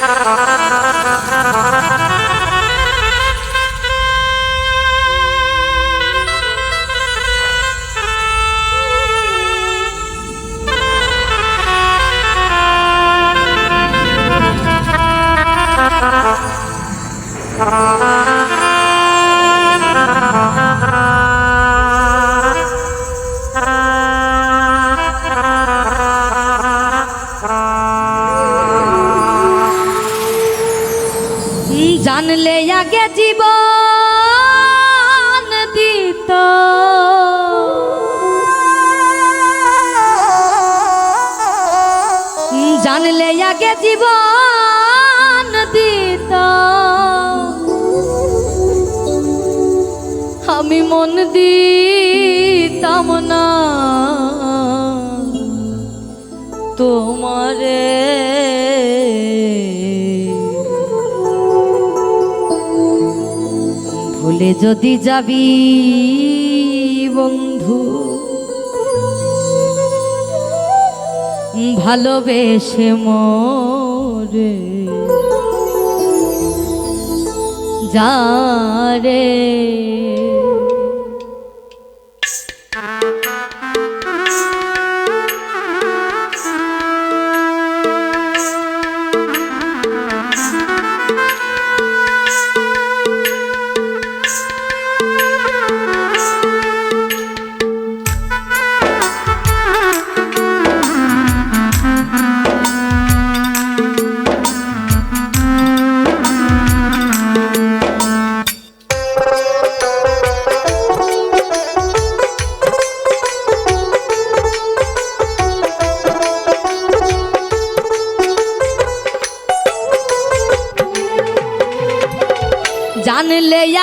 Ha ha ha! জীবন দিত। জানলে আগে জীবন দিত। আমি মন দিতাম না। তোমারে ভুলে যদি যাবি বন্ধু ভালোবেসে মরে। যা রে।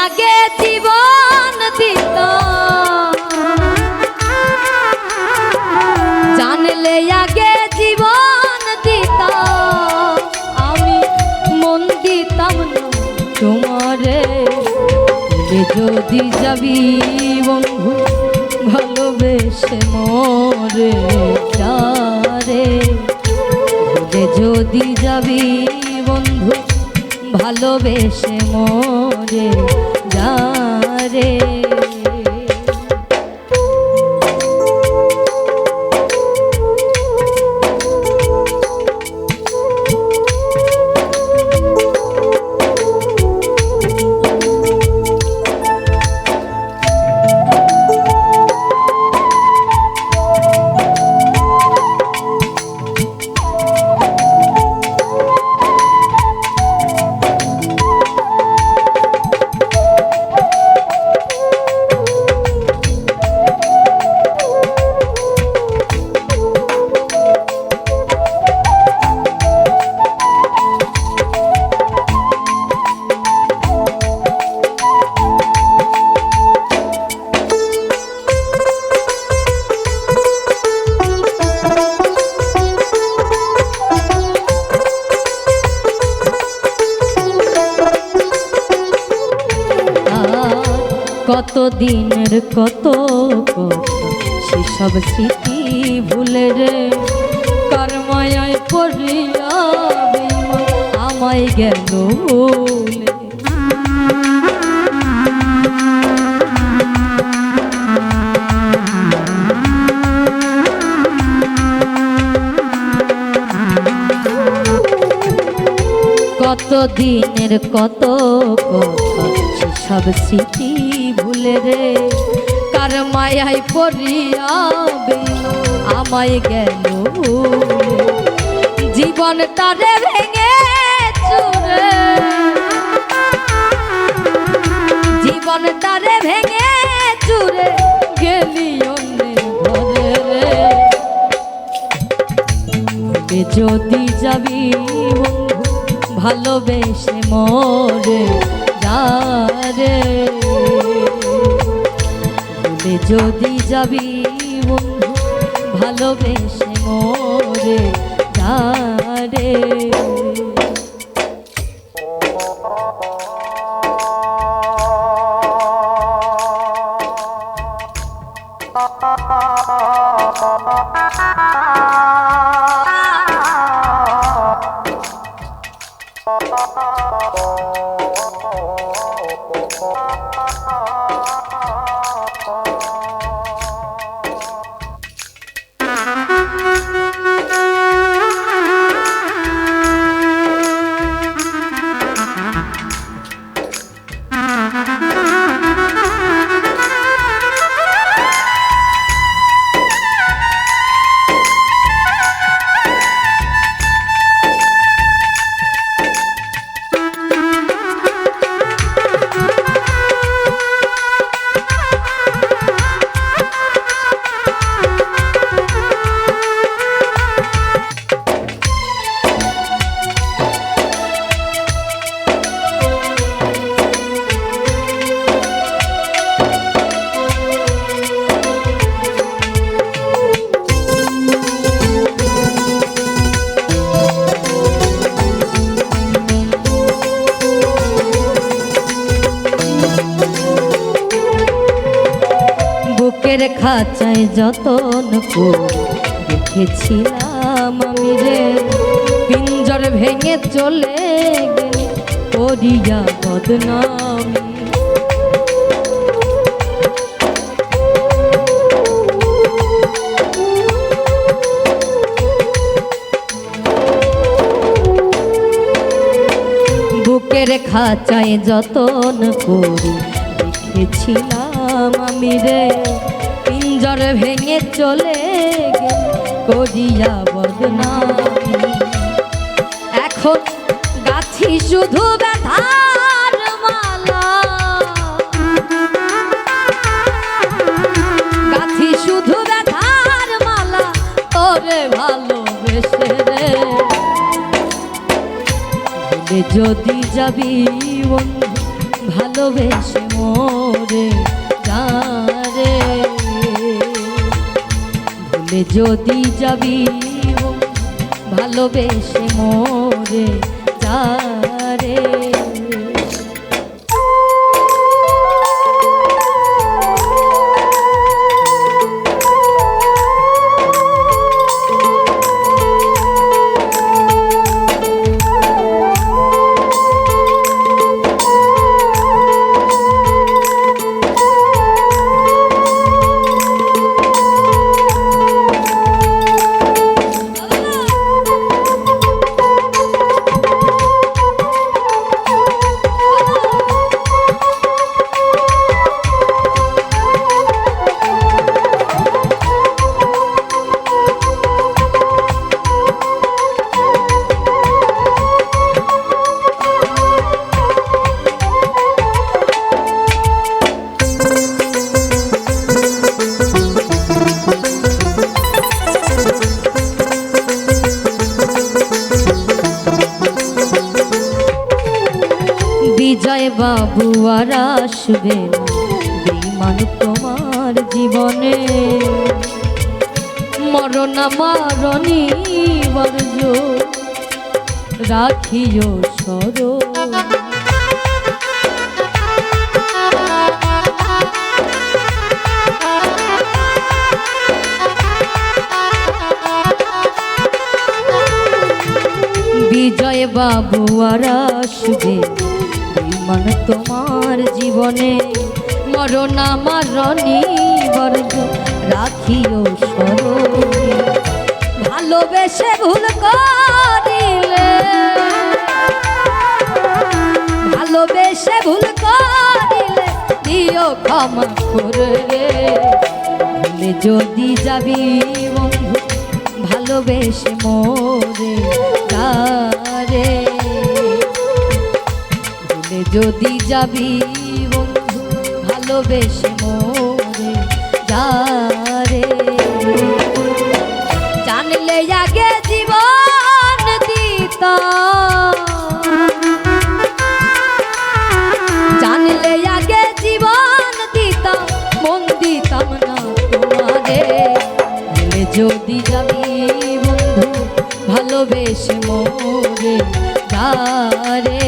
আগে জীবন দিত। জানলে আগে জীবন দিত। আমি মন দিতাম তোমারে। যদি যাবি বন্ধু, ভালোবেসে মরে যারে যদি যাবি বন্ধু, ভালোবেসে মোরে যারে আর কত দিনের কত সেসব স্মৃতি ভুলে রে। কর্মায় পড়িয়া আমায় গেল কত দিনের কত কথা সব স্মৃতি ভুলে রে, কার মায়ায় পড়িয়াবে আমায় গেল। জীবন তারে ভেঙে চুরে। জীবন তারে ভেঙে চুরে গেলি যদি যাবি ভালোবেসে মরে যারে যদি যাবি বন্ধু ভালোবেসে মরে যারে খাঁচায় যতন দেখেছিলাম আমি রে। পিঞ্জর ভেঙে চলে গেলে করিয়া বদনামি। বুকের খাঁচায় যতন করি দেখেছিলাম আমি রে। পিঞ্জর ভেঙে চলে গেল করিয়া বদনামি। এখন গাছি শুধু গাছি শুধু ভালোবেসে যদি যাবি ভালোবেসে মোরে। ভুলে যদি যাবি ভালোবেসে মোরে যারে বাবু আর আসবে বিমান তোমার জীবনে। মরণ মারণী বর্জ রাখিও সর বিজয় বাবু আর আসবে বিমান তোমার জীবনে, মরণ মারণী বর্জ রাখিও স্মরণে। ভালোবেসে ভুল করিলে, ভালোবেসে ভুল করিলে দিও ক্ষমা করে ভুলে যদি যাবি বন্ধু, ভালোবেসে মোরে গারে যদি যাবি বন্ধু, ভালোবেসে মোরে যারে জানলে আগে জীবন দিতা। জানলে আগে জীবন দিতাম মন দিতাম না তোমারে। যদি যাবি বন্ধু, ভালোবেসে মোরে যারে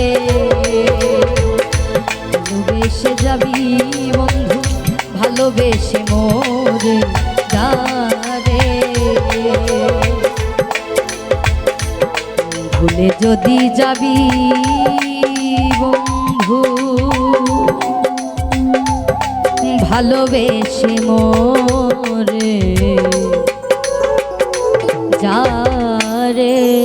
ভালোবেসে যাবি বন্ধু, ভালোবেসে মোরে যারে ভুলে যদি যাবি বন্ধু, ভালোবেসে মোরে যা রে